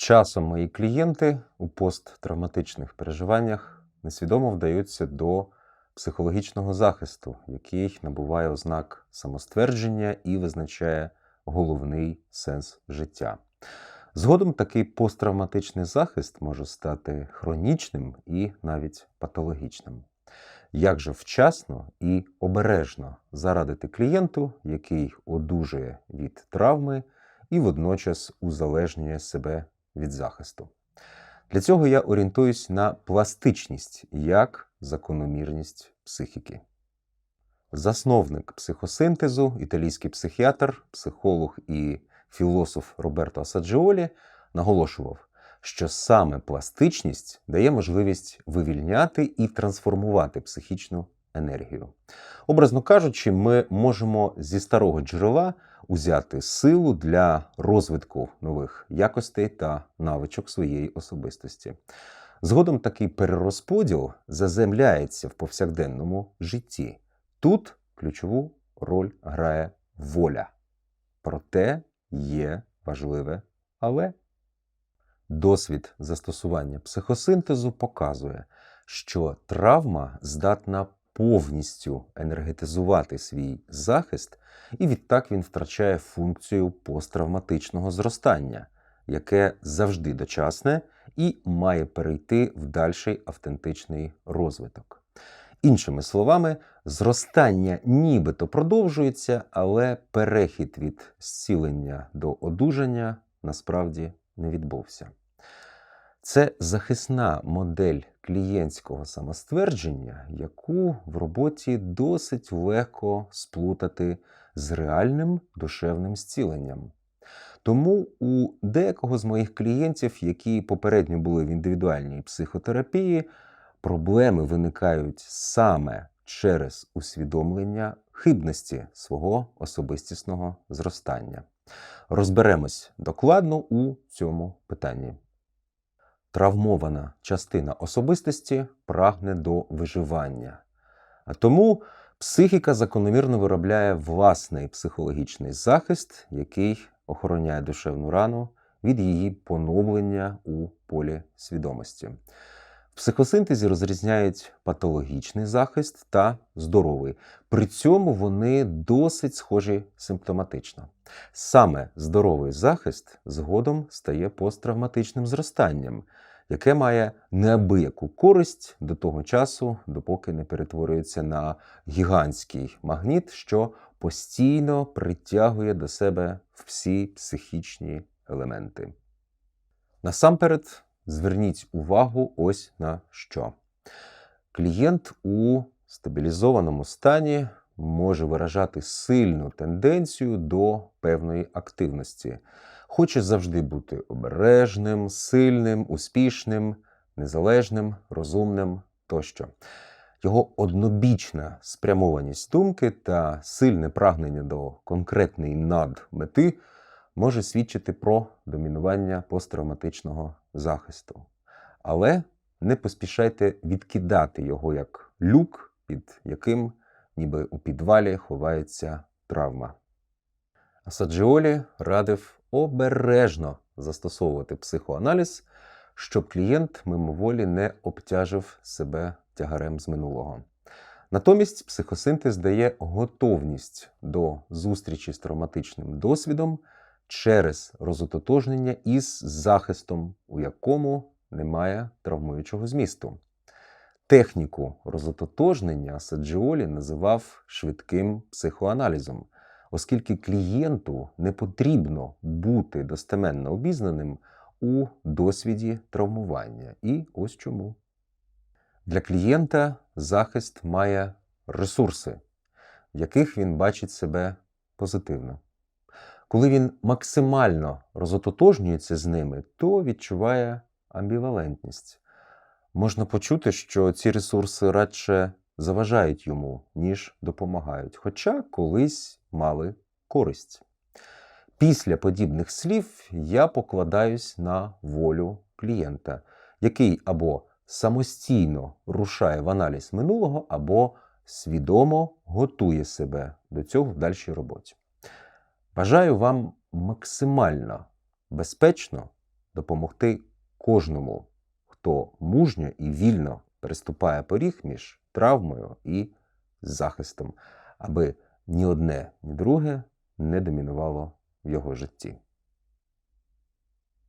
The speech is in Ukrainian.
Часом мої клієнти у посттравматичних переживаннях несвідомо вдаються до психологічного захисту, який набуває ознак самоствердження і визначає головний сенс життя. Згодом такий посттравматичний захист може стати хронічним і навіть патологічним. Як же вчасно і обережно зарадити клієнту, який одужує від травми і водночас узалежнює себе від захисту? Для цього я орієнтуюсь на пластичність як закономірність психіки. Засновник психосинтезу, італійський психіатр, психолог і філософ Роберто Асаджіолі наголошував, що саме пластичність дає можливість вивільняти і трансформувати психічну енергію. Образно кажучи, ми можемо зі старого джерела узяти силу для розвитку нових якостей та навичок своєї особистості. Згодом такий перерозподіл заземляється в повсякденному житті. Тут ключову роль грає воля. Проте є важливе але. Досвід застосування психосинтезу показує, що травма здатна повністю енергетизувати свій захист, і відтак він втрачає функцію посттравматичного зростання, яке завжди дочасне і має перейти в дальший автентичний розвиток. Іншими словами, зростання нібито продовжується, але перехід від зцілення до одужання насправді не відбувся. Це захисна модель клієнтського самоствердження, яку в роботі досить легко сплутати з реальним душевним зціленням. Тому у деякого з моїх клієнтів, які попередньо були в індивідуальній психотерапії, проблеми виникають саме через усвідомлення хибності свого особистісного зростання. Розберемось докладно у цьому питанні. Травмована частина особистості прагне до виживання. А тому психіка закономірно виробляє власний психологічний захист, який охороняє душевну рану від її поновлення у полі свідомості. Психосинтезі розрізняють патологічний захист та здоровий. При цьому вони досить схожі симптоматично. Саме здоровий захист згодом стає посттравматичним зростанням, яке має неабияку користь до того часу, допоки не перетворюється на гігантський магніт, що постійно притягує до себе всі психічні елементи. Насамперед, зверніть увагу ось на що. Клієнт у стабілізованому стані може виражати сильну тенденцію до певної активності. Хоче завжди бути обережним, сильним, успішним, незалежним, розумним тощо. Його однобічна спрямованість думки та сильне прагнення до конкретної надмети може свідчити про домінування посттравматичного захисту. Але не поспішайте відкидати його як люк, під яким ніби у підвалі ховається травма. Асаджіолі радив обережно застосовувати психоаналіз, щоб клієнт мимоволі не обтяжив себе тягарем з минулого. Натомість психосинтез дає готовність до зустрічі з травматичним досвідом через розототожнення із захистом, у якому немає травмуючого змісту. Техніку розототожнення Саджіолі називав швидким психоаналізом, оскільки клієнту не потрібно бути достеменно обізнаним у досвіді травмування. І ось чому. Для клієнта захист має ресурси, в яких він бачить себе позитивно. Коли він максимально розототожнюється з ними, то відчуває амбівалентність. Можна почути, що ці ресурси радше заважають йому, ніж допомагають, хоча колись мали користь. Після подібних слів я покладаюсь на волю клієнта, який або самостійно рушає в аналіз минулого, або свідомо готує себе до цього в дальшій роботі. Бажаю вам максимально безпечно допомогти кожному, хто мужньо і вільно переступає поріг між травмою і захистом, аби ні одне, ні друге не домінувало в його житті.